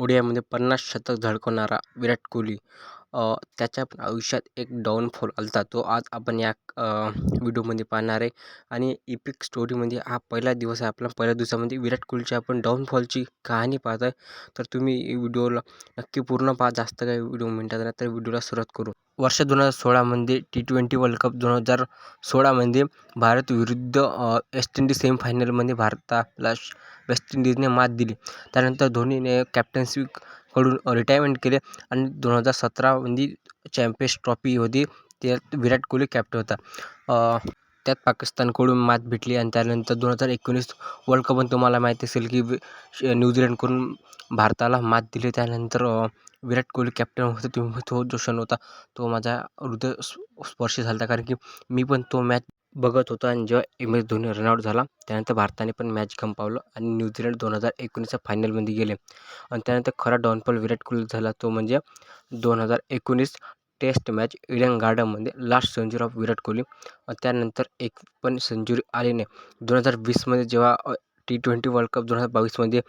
ओडियामध्ये पन्नास शतक झळकावणारा विराट कोहली. त्याच्या आयुष्यात एक डाऊनफॉल आला होता तो आज आपण या व्हिडिओमध्ये पाहणार आहे. आणि इपिक स्टोरीमध्ये म्हणजे हा पहिला दिवस आहे. आपला पहिल्या दिवसामध्ये विराट कोहलीची आपण डाऊनफॉलची कहाणी पाहत आहे. तर तुम्ही व्हिडिओला नक्की पूर्ण पाहा. जास्त काही व्हिडिओ मिनटात नाही तर व्हिडिओला सुरुवात करू. वर्ष दोन हजार सोळामध्ये टी ट्वेंटी वर्ल्ड कप दोन हजार सोळामध्ये भारत विरुद्ध वेस्ट इंडिज सेमीफायनलमध्ये भारताला वेस्ट इंडिजने मात दिली. त्यानंतर धोनीने कॅप्टन्सी कडून रिटायरमेंट केले आणि दोन हजार सतरामध्ये चॅम्पियन्स ट्रॉफी होती. त्यात विराट कोहली कॅप्टन होता. त्यात पाकिस्तानकडून मात भेटली आणि त्यानंतर दोन हजार एकोणीस वर्ल्ड कप पण तुम्हाला माहिती असेल की न्यूझीलंडकडून भारताला मात दिली. त्यानंतर विराट कोहली कॅप्टन होता तो जो क्षण होता. तो माझा हृदय स्पर्श झाला होता कारण की मी पण तो मॅच बघत होतो आणि जेव्हा एम एस धोनी रनआउट झाला त्यानंतर भारताने पण मॅच गंपावलं आणि न्यूझीलंड दोन हजार एकोणीसच्या फायनलमध्ये गेले. आणि त्यानंतर खरा डाऊनफॉल विराट कोहली झाला तो म्हणजे दोन हजार एकोणीस टेस्ट मॅच इडन गार्डनमध्ये last century of Virat Kohli. त्यानंतर एक पण सेंचुरी आली नाही. दोन हजार वीसमध्ये जेव्हा टी ट्वेंटी वर्ल्ड कप दोन हजार बावीसमध्ये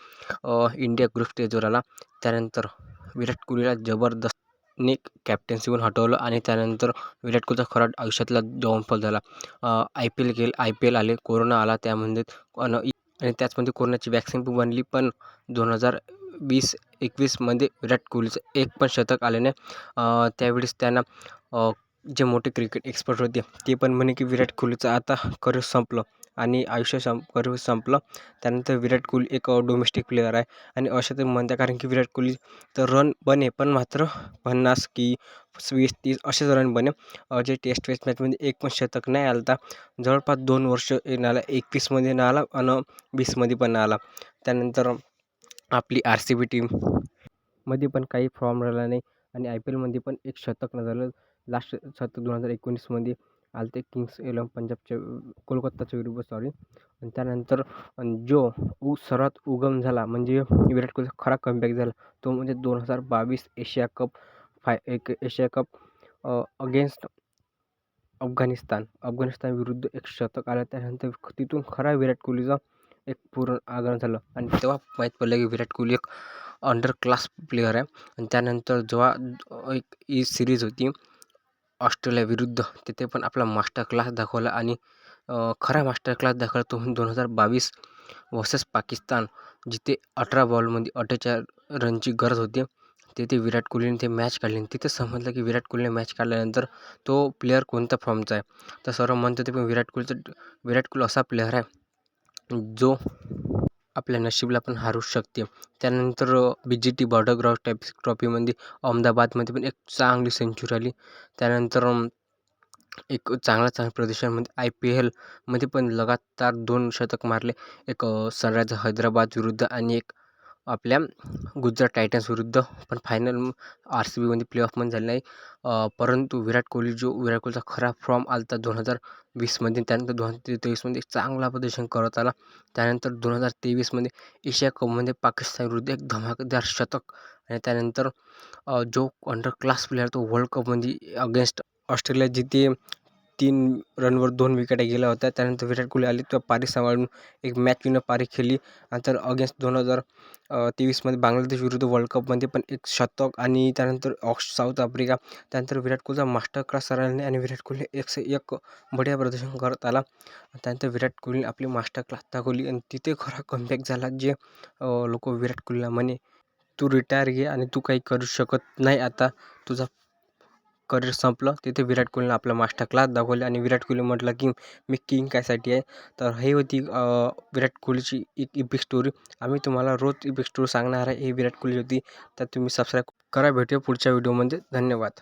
इंडिया ग्रुप स्टेजवर आला त्यानंतर विराट कोहलीला जबरदस्त ने कॅप्टन्सीवरून हटवलं आणि त्यानंतर विराट कोहलीचा खरा आयुष्यातला डाऊनफॉल झाला. आय पी एल गेल आय पी एल आले कोरोना आला त्यामध्ये आणि त्याचमध्ये कोरोनाची वॅक्सिन पण बनली पण दोन हजार वीस एकवीसमध्ये विराट कोहलीचं एक पण शतक आले नाही. त्यावेळेस त्यांना जे मोठे क्रिकेट एक्सपर्ट होते ते पण म्हणे की विराट कोहलीचं आता करिअर संपलं. आणि आयुष्य संप संपलं. त्यानंतर विराट कोहली एक डोमेस्टिक प्लेअर आहे. आणि अशा ते म्हणतात कारण की विराट कोहली तर रन बने पण मात्र पन्नास की वीस तीस असेच रन बने. जे टेस्ट वेस्ट मॅचमध्ये एक पण शतक नाही आलं होता जवळपास दोन वर्ष नाला एकवीसमध्ये ना आला आणि वीसमध्ये पण आला. त्यानंतर आपली आर सी बी टीममध्ये पण काही फॉर्म राहिला नाही. आणि आय पी एलमध्ये पण एक शतक न झालं. लास्ट शतक दोन हजार एकोणीसमध्ये आले ते किंग्स इलेवन पंजाबच्या कोलकत्ताच्या विरुद्ध सॉरी आणि त्यानंतर जो उ सर्वात उगम झाला म्हणजे विराट कोहलीचा खरा कमबॅक झाला तो म्हणजे दोन हजार बावीस एशिया कप फाय एक Asia cup against Afghanistan. Afghanistan विरुद्ध एक शतक आलं त्यानंतर तिथून खरा विराट कोहलीचा एक पूर्ण आगमन झालं. आणि तेव्हा माहीत पडलं की विराट कोहली एक अंडर क्लास प्लेअर आहे. आणि त्यानंतर जेव्हा एक ही सिरीज होती ऑस्ट्रेलियाविरुद्ध तिथे पण आपला मास्टर क्लास दाखवला आणि खरा मास्टर क्लास दाखवला तो म्हणजे दोन हजार बावीस वर्सेस पाकिस्तान. जिथे अठरा बॉलमध्ये अठ्ठेचाळ रनची गरज होती. तिथे विराट कोहलीने ते मॅच काढली आणि तिथे समजलं की विराट कोहलीने मॅच काढल्यानंतर तो प्लेअर कोणत्या फॉर्मचा आहे. तर सर्व म्हणतात ते पण विराट कोहलीचं विराट कोहली असा प्लेअर आहे जो आपल्या नशीबला पण हरू शकते. त्यानंतर बी जी टी बॉर्डर ग्रॉस टाईप ट्रॉफीमध्ये अहमदाबादमध्ये पण एक चांगली सेंचुरी आली. त्यानंतर एक चांगल्या चांगल्या प्रदेशांमध्ये आय पी एलमध्ये पण लगातार दोन शतक मारले. एक सनरायझर हैदराबाद विरुद्ध आणि एक आपल्या गुजरात टायटन्स विरुद्ध पण फायनल आर सी बीमध्ये प्ले ऑफमध्ये झाले नाही. परंतु विराट कोहली जो विराट कोहलीचा खरा फॉर्म आला होता दोन हजार वीसमध्ये त्यानंतर दोन हजार तेवीसमध्ये चांगला प्रदर्शन करत आला. त्यानंतर दोन हजार तेवीसमध्ये एशिया कपमध्ये पाकिस्तान विरुद्ध एक धमाकेदार शतक आणि त्यानंतर जो अंडर क्लास प्लेअर तो वर्ल्ड कपमध्ये अगेन्स्ट ऑस्ट्रेलिया जिथे तीन रनवर दोन विकेटा गेल्या होत्या. त्यानंतर विराट कोहली आली तो पारी सांभाळून एक मॅच विनर पारी खेळली. नंतर अगेन्स्ट दोन हजार तेवीसमध्ये बांगलादेश विरुद्ध वर्ल्ड कपमध्ये पण एक शतक आणि त्यानंतर ऑक्स साऊथ आफ्रिका त्यानंतर विराट कोहलीचा मास्टर क्लास सरांनी आणि विराट कोहली एकशे एक बढिया प्रदर्शन करत आला. त्यानंतर विराट कोहलीने आपली मास्टर क्लास दाखवली आणि तिथे खरा कमबॅक झाला जे लोक विराट कोहलीला म्हणे तू रिटायर घे आणि तू काही करू शकत नाही आता. तुझा करिअर संपलं तिथे विराट कोहलीने आपला मास्टर क्लास दाखवले आणि विराट कोहली म्हटलं की मी किंग कायसाठी आहे. तर हे होती विराट कोहलीची एक इपिक स्टोरी आम्ही तुम्हाला रोज इपिक स्टोरी सांगणार आहे ही विराट कोहली होती. तर तुम्ही सबस्क्राईब करा भेटूया पुढच्या व्हिडिओमध्ये धन्यवाद.